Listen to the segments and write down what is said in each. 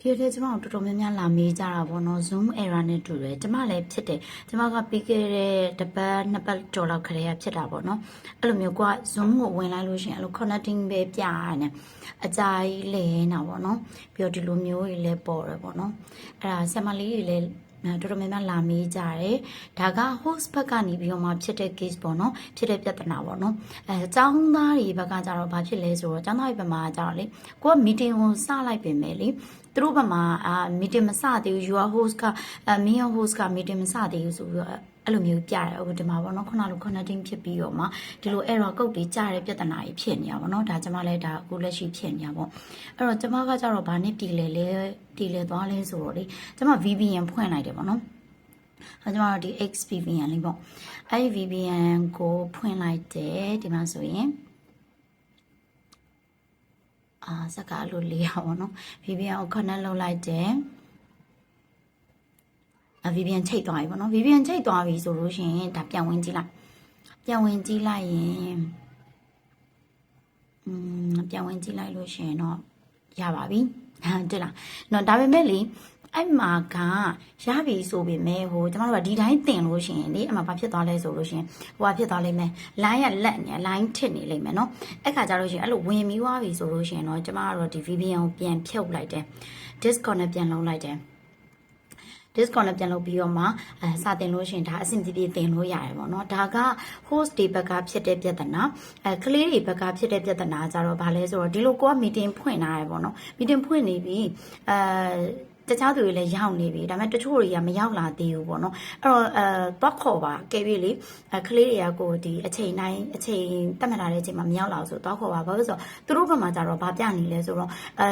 ဒီလိုကျမတို့တော်တော်များများလာမေးကြတာပေါ့နော် Zoom error နဲ့တူတယ်ကျမလည်းဖြစ်တယ်ကျမကပြီးခဲ့တဲ့တစ်ပတ်နှစ်ပတ်ကျော်လောက်ခရေကဖြစ်တာပေါ့နော်အဲ့လိုမျိုးက Zoom ကိုဝင်လိုက်လို့ရှရင်အဲ့လို connecting ပဲပြရတယ်အကြာကြီးလဲနေတာပေါ့နော်ပြီးတော့ဒီလိုမျိုးကြီးလဲပေါ်တယ်ပေါ့နော်အဲ့ဒါဆင်မလေးကြီးလဲနော် တော်တော်များများလာမေးကြတယ်ဒါက host ဘက်ကနေပြီးတော့မှဖြစ်တဲ့ case ပေါ့နော်ဖြစ်တဲ့ပြဿနာပေါ့နော်အဲအကြောင်းသားတွေဘက်ကကြတော့ဘာဖြစ်လဲဆိုတော့အကြောင်းသားတွေဘက်မှာကြတော့လေကိုက meeting ကိုစလိုက်ပြင်မယ်လေသူတို့ဘက်မှာအာ meeting မစသေးဘူး your host ကအဲ me your host က meeting မစသေးဘူးဆိုပြီးတော့ အဲ့လိုမျိုးပြတယ်ဟိုဒီမှာပေါ့နော်ခုနလို connecting ဖြစ်ပြီးတော့မှဒီလို error code တွေကြားတဲ့ပြဿနာကြီးဖြစ်နေတာပေါ့နော်ဒါကျွန်မလည်းဒါအခုလက်ရှိဖြစ်နေတာပေါ့အဲ့တော့ကျွန်မကကြတော့ဘာနဲ့တီလဲလဲတီလဲသွားလဲဆိုတော့လေကျွန်မ VPN ဖွင့်လိုက်တယ်ပေါ့နော်အဲကျွန်မတို့ဒီ XVPN လေးပေါ့အဲ့ဒီ VPN ကိုဖွင့်လိုက်တယ်ဒီမှာဆိုရင်အာစကားလို့လေးရပါတော့ VPN ကို connect လုပ်လိုက်တယ်အ VPN ချိတ်သွားပြီပေါ့နော် VPN ချိတ်သွားပြီဆိုလို့ရှိရင်ဒါပြန်ဝင်ကြည့်လိုက်ပြန်ဝင်ကြည့်လိုက်ရင်อืมပြန်ဝင်ကြည့်လိုက်လို့ရှိရင်တော့ရပါပြီဟမ်တွေ့လားနော်ဒါပေမဲ့လေအဲ့မှာကရပြီဆိုပေမဲ့ဟိုကျမတို့ကဒီတိုင်းတင်လို့ရှိရင်လေအမှဘာဖြစ်သွားလဲဆိုလို့ရှိရင်ဟိုဘာဖြစ်သွားလိမ့်မယ် line ကလက်နေ line ထစ်နေလိမ့်မယ်နော်အဲ့ခါကျလို့ရှိရင်အဲ့လိုဝင်ပြီးသွားပြီဆိုလို့ရှိရင်တော့ကျမကတော့ဒီ VPN ကိုပြန်ဖြုတ်လိုက်တယ် disconnect ပြန်လုပ်လိုက်တယ် disconnect ပြန်လုပ်ပြီးတော့မှအဲစတင်လို့ရှိရင်ဒါအဆင်ပြေပြေတင်လို့ရတယ်ပေါ့နော်ဒါက host တွေဘက်ကဖြစ်တဲ့ပြဿနာအဲကလေးတွေဘက်ကဖြစ်တဲ့ပြဿနာကြတော့ဘာလဲဆိုတော့ဒီလိုကိုက meeting ဖွင့်ထားရပေါ့နော် meeting ဖွင့်နေပြီအဲ တခြားသူတွေလည်းရောက်နေပြီဒါပေမဲ့တချို့တွေကမရောက်လာသေးဘူးပေါ့နော်အဲ့တော့အဲတော့ခေါ်ပါကဲပြီလေအဲကလေးတွေကကိုဒီအချိန်တိုင်းအချိန်တက်မှတ်လာတဲ့အချိန်မှာမရောက်လာဆိုတော့ခေါ်ပါဘာလို့ဆိုတော့သူတို့ဘက်မှာကြတော့ဗာပြနေလဲဆိုတော့အဲ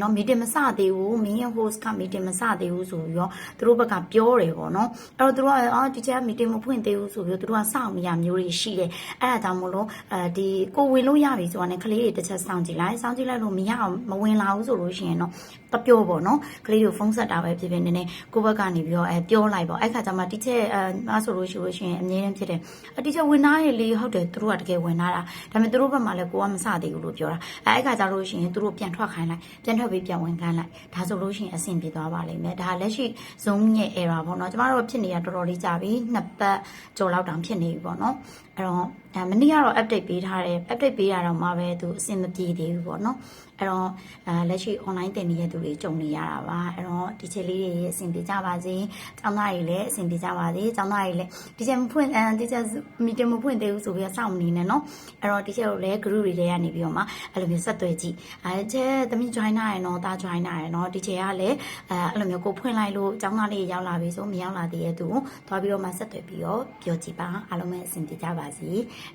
နော် meeting မစသေးဘူးမင်းရဲ့ host က meeting မစသေးဘူးဆိုပြီးတော့သူတို့ဘက်ကပြောတယ်ပေါ့နော်အဲ့တော့သူတို့ကအော်ဒီချက် meeting မဖွင့်သေးဘူးဆိုပြီးတော့သူတို့ကစောင့်နေရမျိုးတွေရှိတယ်အဲ့ဒါကြောင့်မလို့အဲဒီကိုဝင်လို့ရပြီဆိုတာနဲ့ကလေးတွေတစ်ချက်စောင့်ကြည့်လိုက်စောင့်ကြည့်လိုက်လို့မရအောင်မဝင်လာဘူးဆိုလို့ရှိရင်တော့တပြောပေါ့နော်ကလေးတို့ဖုန်းဆက်တာပဲဖြစ်ဖြစ်နည်းနည်းကိုဘက်ကနေပြီးတော့အဲပြောလိုက်ပေါ့အဲ့ခါကျမှတီချက်အဲမဆိုလို့ရှိလို့ရှိရင်အမြဲတမ်းဖြစ်တယ်အတီချက်ဝင်သားရေလေးဟုတ်တယ်သူတို့ကတကယ်ဝင်သားတာဒါပေမဲ့သူတို့ဘက်မှာလည်းကိုကမစသေးဘူးလို့ပြောတာအဲအဲ့ခါကျလို့ရှိရင်သူတို့ပြန်ထွက်ခိုင်းလိုက်ပြန်ထွက်ပြီးပြန်ဝင်ခိုင်းလိုက်ဒါဆိုလို့ရှိရင်အဆင်ပြေသွားပါလိမ့်မယ်ဒါလက်ရှိ Zoom ရဲ့ error ပေါ့နော်ကျမတို့ဖြစ်နေတာတော်တော်လေးကြာပြီနှစ်ပတ်ကျော်လောက်တောင်ဖြစ်နေပြီပေါ့နော်အဲ့တော့အဲမနေ့ကတော့ update ပေးထားတယ် update ပေးရတော့မှပဲသူအဆင်မပြေသေးဘူးပေါ့နော်အဲ့တော့အဲလက်ရှိ online သင်နေတဲ့သူတွေကြုံနေရတာပါအဲ့တော့ဒီချက်လေးတွေအဆင်ပြေကြပါစေကျောင်းသားတွေလည်းအဆင်ပြေကြပါစေကျောင်းသားတွေလည်းဒီချက်မဖွင့်အဲဒီချက် meeting မဖွင့်သေးဘူးဆိုပြီးတော့စောင့်နေနေနော်အဲ့တော့ဒီချက်ကိုလည်း group တွေထဲကနေပြီးတော့မှအဲ့လိုမျိုးဆက်သွယ်ကြည့်အဲချက်သမီး join နိုင်ရနော်ဒါ join နိုင်ရနော်ဒီချက်ကလည်းအဲအဲ့လိုမျိုးကိုဖွင့်လိုက်လို့ကျောင်းသားလေးရောက်လာပြီဆိုမရောက်လာသေးတဲ့သူကိုသွားပြီးတော့မှဆက်သွယ်ပြီးတော့ပြောကြည့်ပါအားလုံးပဲအဆင်ပြေကြပါစေ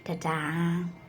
တတား